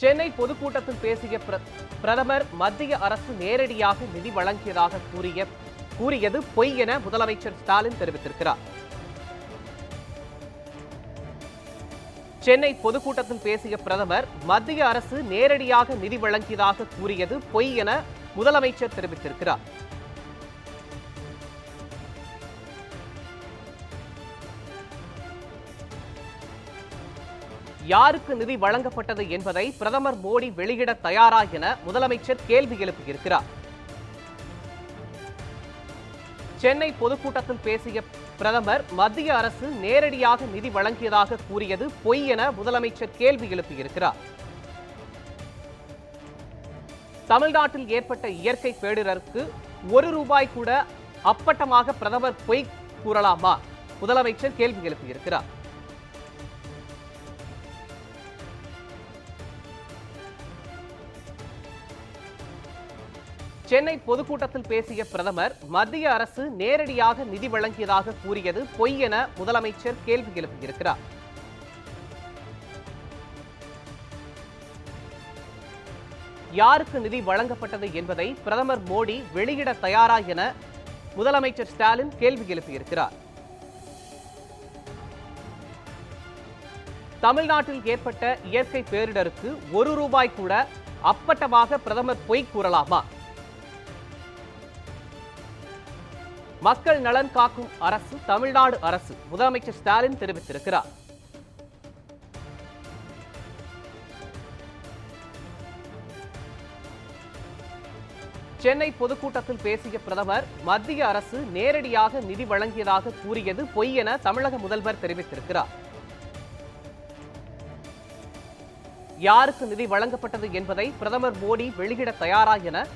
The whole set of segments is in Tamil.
சென்னை பொதுக்கூட்டத்தில் பேசிய பிரதமர் மத்திய அரசு நேரடியாக நிதி வழங்கியதாக கூறிய கூறியது பொய் என முதலமைச்சர் ஸ்டாலின் தெரிவித்திருக்கிறார். சென்னை பொதுக்கூட்டத்தில் பேசிய பிரதமர் மத்திய அரசு நேரடியாக நிதி வழங்கியதாக கூறியது பொய் என முதலமைச்சர் தெரிவித்திருக்கிறார். யாருக்கு நிதி வழங்கப்பட்டது என்பதை பிரதமர் மோடி வெளியிட தயாரா என முதலமைச்சர் கேள்வி எழுப்பியிருக்கிறார். சென்னை பொதுக்கூட்டத்தில் பேசிய பிரதமர் மத்திய அரசு நேரடியாக நிதி வழங்கியதாக கூறியது பொய் என முதலமைச்சர் கேள்வி எழுப்பியிருக்கிறார். தமிழ்நாட்டில் ஏற்பட்ட இயற்கை பேரிடருக்கு ஒரு ரூபாய் கூட அப்பட்டமாக பிரதமர் பொய் கூறலாமா? முதலமைச்சர் கேள்வி எழுப்பியிருக்கிறார். சென்னை பொதுக்கூட்டத்தில் பேசிய பிரதமர் மத்திய அரசு நேரடியாக நிதி வழங்கியதாக கூறியது பொய் என முதலமைச்சர் கேள்வி எழுப்பியிருக்கிறார். யாருக்கு நிதி வழங்கப்பட்டது என்பதை பிரதமர் மோடி வெளியிட தயாரா என முதலமைச்சர் ஸ்டாலின் கேள்வி எழுப்பியிருக்கிறார். தமிழ்நாட்டில் ஏற்பட்ட இயற்கை பேரிடருக்கு ஒரு ரூபாய் கூட அப்பட்டமாக பிரதமர் பொய் கூறலாமா? மக்கள் நலன் காக்கும் அரசு தமிழ்நாடு அரசு. முதலமைச்சர் ஸ்டாலின் தெரிவித்திருக்கிறார். சென்னை பொதுக்கூட்டத்தில் பேசிய பிரதமர் மத்திய அரசு நேரடியாக நிதி வழங்கியதாக கூறியது பொய் என தமிழக முதல்வர் தெரிவித்திருக்கிறார். யாருக்கு நிதி வழங்கப்பட்டது என்பதை பிரதமர் மோடி வெளியிட தயாரா என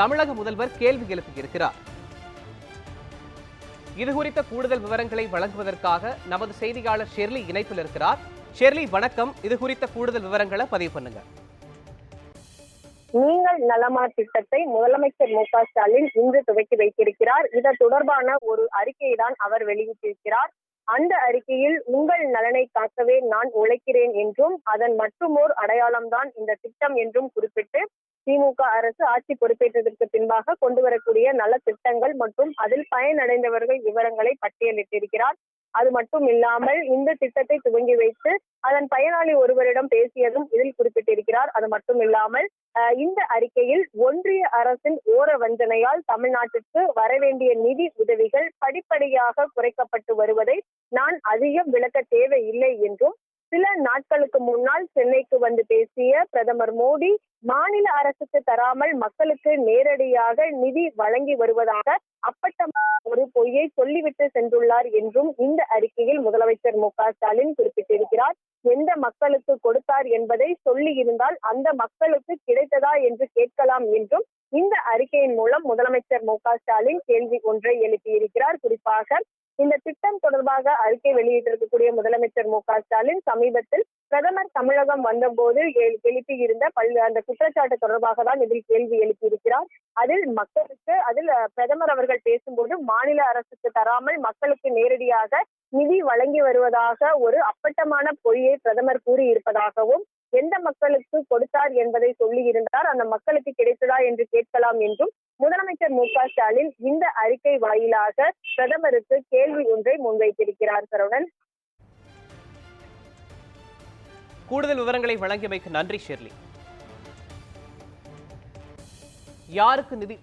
தமிழக முதல்வர் கேள்வி எழுப்பியிருக்கிறார். இது குறித்த கூடுதல் விவரங்களை வழங்குவதற்காக நமது செய்தியாளர் ஷெர்லி இணைப்பில் இருக்கிறார். ஷெர்லி வணக்கம். இது குறித்த கூடுதல் விவரங்களை பதிவு பண்ணுங்க. நீங்கள் நலமா திட்டத்தை முதலமைச்சர் மு க ஸ்டாலின் இன்று துவக்கி வைத்திருக்கிறார். இது தொடர்பான ஒரு அறிக்கையை தான் அவர் வெளியிட்டிருக்கிறார். அந்த அறிக்கையில் உங்கள் நலனை காக்கவே நான் உழைக்கிறேன் என்றும் அதன் மற்றுமோர் அடையாளம்தான் இந்த திட்டம் என்றும் குறிப்பிட்டு திமுக அரசு ஆட்சி பொறுப்பேற்றதற்கு பின்பாக கொண்டு வரக்கூடிய நல திட்டங்கள் மற்றும் அதில் பயனடைந்தவர்கள் விவரங்களை பட்டியலிட்டிருக்கிறார். அது மட்டும் இல்லாமல் இந்த திட்டத்தை துவங்கி வைத்து அதன் பயனாளி ஒருவரிடம் பேசியதும் இதில் குறிப்பிட்டிருக்கிறார். அது மட்டும் இல்லாமல் இந்த அறிக்கையில் ஒன்றிய அரசின் ஓர வஞ்சனையால் தமிழ்நாட்டிற்கு வரவேண்டிய நிதி உதவிகள் படிப்படியாக குறைக்கப்பட்டு வருவதை நான் அதிகம் விளக்க தேவையில்லை என்றும் சில நாட்களுக்கு முன்னால் சென்னைக்கு வந்து பேசிய பிரதமர் மோடி மாநில அரசுக்கு தராமல் மக்களுக்கு நேரடியாக நிதி வழங்கி வருவதாக அப்பட்டமான ஒரு பொய்யை சொல்லிவிட்டு சென்றுள்ளார் என்றும் இந்த அறிக்கையில் முதலமைச்சர் மு க ஸ்டாலின் குறிப்பிட்டிருக்கிறார். எந்த மக்களுக்கு கொடுத்தார் என்பதை சொல்லி இருந்தால் அந்த மக்களுக்கு கிடைத்ததா என்று கேட்கலாம் என்றும் இந்த அறிக்கையின் மூலம் முதலமைச்சர் மு க ஸ்டாலின் கேள்வி ஒன்றை எழுப்பியிருக்கிறார். குறிப்பாக இந்த திட்டம் தொடர்பாக அறிக்கை வெளியிட்டிருக்கக்கூடிய முதலமைச்சர் மு க ஸ்டாலின் சமீபத்தில் பிரதமர் தமிழகம் வந்தபோது எழு- எழுப்பியிருந்த பல் அந்த குற்றச்சாட்டு தொடர்பாக தான் இதில் கேள்வி எழுப்பியிருக்கிறார். அதில் மக்களுக்கு அதில் பிரதமர் அவர்கள் பேசும்போது மாநில அரசுக்கு தராமல் மக்களுக்கு நேரடியாக நிதி வழங்கி வருவதாக ஒரு அப்பட்டமான பொய்யை பிரதமர் கூறியிருப்பதாகவும் எந்த மக்களுக்கு கொடுத்தார் என்பதை சொல்லி இருந்தார் அந்த மக்களுக்கு கிடைத்ததா என்று கேட்கலாம் என்றும் முதலமைச்சர் மு க ஸ்டாலின் இந்த அறிக்கை வாயிலாக பிரதமருக்கு கேள்வி ஒன்றை முன்வைத்திருக்கிறார் சரவணன். கூடுதல் விவரங்களை வழங்கியமைக்கு நன்றி ஷெர்லி. யாருக்கு நிதி?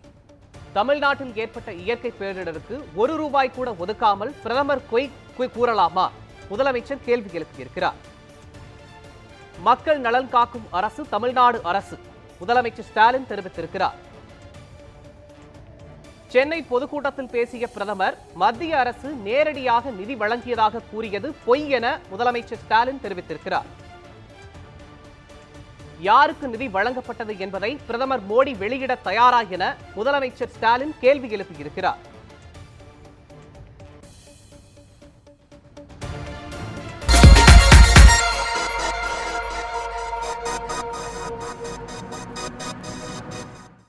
தமிழ்நாட்டில் ஏற்பட்ட இயற்கை பேரிடருக்கு ஒரு ரூபாய் கூட ஒதுக்காமல் பிரதமர் பொய் கூறலாமா? முதலமைச்சர் கேள்வி எழுப்பியிருக்கிறார். மக்கள் நலன் காக்கும் அரசு தமிழ்நாடு அரசு. முதலமைச்சர் ஸ்டாலின் தெரிவித்திருக்கிறார். சென்னை பொதுக்கூட்டத்தில் பேசிய பிரதமர் மத்திய அரசு நேரடியாக நிதி வழங்கியதாக கூறியது பொய் என முதலமைச்சர் ஸ்டாலின் தெரிவித்திருக்கிறார். யாருக்கு நிதி வழங்கப்பட்டது என்பதை பிரதமர் மோடி வெளியிட தயாரா என முதலமைச்சர் ஸ்டாலின் கேள்வி எழுப்பியிருக்கிறார்.